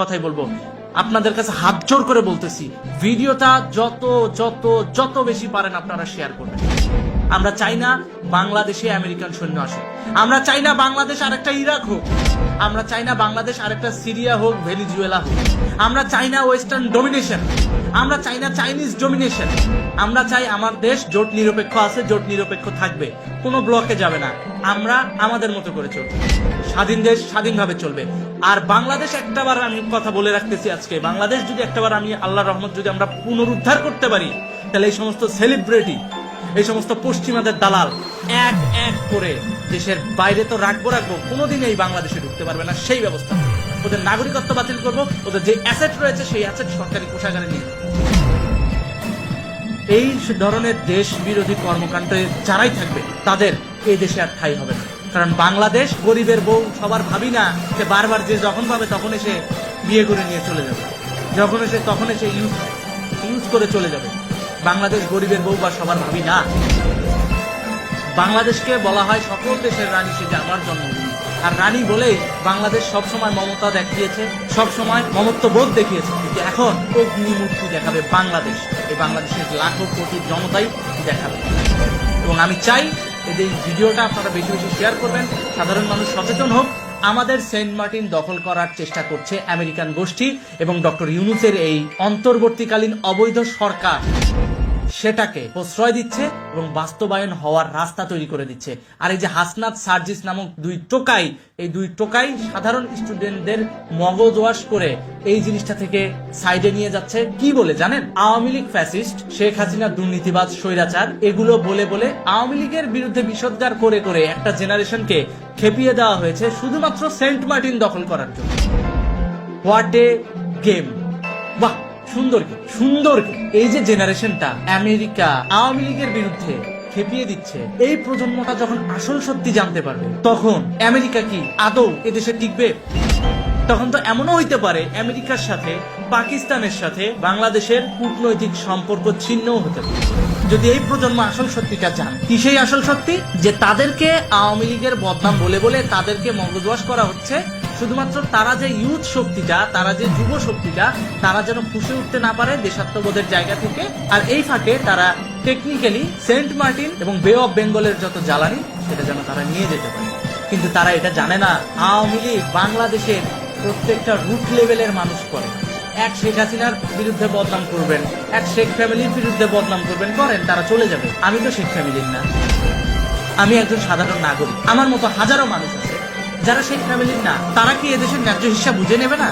কথাই বলব। আপনাদের কাছে হাত জোর করে বলতেছি, ভিডিওটা যত যত যত বেশি পারেন আপনারা শেয়ার করবেন। আমরা চাই না বাংলাদেশে আমেরিকান সৈন্য আসে আমরা চাই না বাংলাদেশ আরেকটা ইরাক হোক। আমরা চাই না বাংলাদেশ আরেকটা সিরিয়া হোক, ভেনিজুয়েলা হোক। আমরা চাই না ওয়েস্টার্ন ডোমিনেশন। আমরা চাই না চাইনিজ ডোমিনেশন আমরা চাই আমার দেশ জোট নিরপেক্ষ আছে, জোট নিরপেক্ষ থাকবে। কোনো ব্লকে যাবে না। আমরা আমাদের মতো করে চলবো। স্বাধীন দেশ স্বাধীনভাবে চলবে। আর বাংলাদেশ একটাবার আমি কথা বলে রাখতেছি আজকে। বাংলাদেশ যদি একটাবার আমি আল্লাহ রহমত যদি আমরা পুনরুদ্ধার করতে পারি, তাহলে এই সমস্ত সেলিব্রিটি এই সমস্ত পশ্চিমাদের দালাল এক এক করে দেশের বাইরে তো রাখব রাখব, কোনোদিন এই বাংলাদেশে ঢুকতে পারবে না। সেই ব্যবস্থা। ওদের নাগরিকত্ব বাতিল করব, ওদের যে অ্যাসেট রয়েছে সেই অ্যাসেট সরকারি কোষাগারে নিয়ে এই ধরনের দেশ বিরোধী কর্মকাণ্ডে যারাই থাকবে, তাদের এই দেশে আর ঠাই হবে না। কারণ বাংলাদেশ গরিবের বউ, সবার ভাবি না যে বারবার যে যখন পাবে তখন এসে বিয়ে করে নিয়ে চলে যাবে। যখন এসে তখন এসে ইউজ ইউজ করে চলে যাবে। বাংলাদেশ গরিবের বউ বা সবার ভাবি না। বাংলাদেশকে বলা হয় সকল দেশের রানী সে আমার জন্মভূমি। আর রানী বলেই বাংলাদেশ সবসময় মমতা দেখিয়েছে, সবসময় মমত্ববোধ দেখিয়েছে। কিন্তু এখন অগ্নিমূর্তি দেখাবে বাংলাদেশ। এই বাংলাদেশের লাখো কোটি জনতাই দেখাবে। এবং আমি চাই এই ভিডিওটা আপনারা বেশি বেশি শেয়ার করবেন, সাধারণ মানুষ সচেতন হোক। আমাদের সেন্ট মার্টিন দখল করার চেষ্টা করছে আমেরিকান গোষ্ঠী এবং ডক্টর ইউনুসের এই অন্তর্বর্তীকালীন অবৈধ সরকার। সেটাকে প্রশ্রয় দিচ্ছে এবং বাস্তবায়ন হওয়ার রাস্তা তৈরি করে দিচ্ছে। আর এই যে হাসনাত সার্জিস নামক দুই টোকাই, এই দুই টোকাই সাধারণ স্টুডেন্টদের মগজ ওয়াশ করে এই জিনিসটা থেকে সাইডে নিয়ে যাচ্ছে। কি বলে জানেন? আওয়ামী লীগ ফ্যাসিস্ট শেখ হাসিনা দুর্নীতিবাজ, স্বৈরাচার, এগুলো বলে বলে আওয়ামী লীগের বিরুদ্ধে বিষোদ্গার করে করে একটা জেনারেশনকে খেপিয়ে দেওয়া হয়েছে শুধুমাত্র সেন্ট মার্টিন দখল করার জন্য। What a game? সুন্দর কি? সুন্দর কি? এই যে জেনারেশনটা আমেরিকা, আওয়ামী লীগের বিরুদ্ধে খেপিয়ে দিচ্ছে, এই প্রজন্মটা যখন আসল সত্যি জানতে পারবে, তখন আমেরিকা কি আদৌ এদেশে টিকবে? তখন তো এমনও হইতে পারে আমেরিকার সাথে, পাকিস্তানের সাথে, বাংলাদেশের কূটনৈতিক সম্পর্ক ছিন্নও হতে পারে। যদি এই প্রজন্ম আসল সত্যিটা জান কি সেই আসল সত্যি? যে তাদেরকে আওয়ামী লীগের বদনাম বলে বলে তাদেরকে মগজওয়াশ করা হচ্ছে শুধুমাত্র তারা যে ইউথ শক্তিটা, তারা যে যুব শক্তিটা, তারা যেন ফুসে উঠতে না পারে দেশাত্মবোধের জায়গা থেকে। আর এই ফাঁকে তারা টেকনিক্যালি সেন্ট মার্টিন এবং বে অফ বেঙ্গলের যত জ্বালানি, সেটা যেন তারা নিয়ে যেতে পারে। কিন্তু তারা এটা জানে না। আওয়ামী লীগ বাংলাদেশের প্রত্যেকটা রুট লেভেলের মানুষ করে। এক শেখ হাসিনার বিরুদ্ধে বদনাম করবেন, এক শেখ ফ্যামিলির বিরুদ্ধে বদনাম করবেন, করেন, তারা চলে যাবে। আমি তো শেখ ফ্যামিলির না। আমি একজন সাধারণ নাগরিক। আমার মতো হাজারো মানুষ আছে যারা সেই ফ্যামিলির না তারা কি এদেশের ন্যায্য হিসাব বুঝে নেবে না?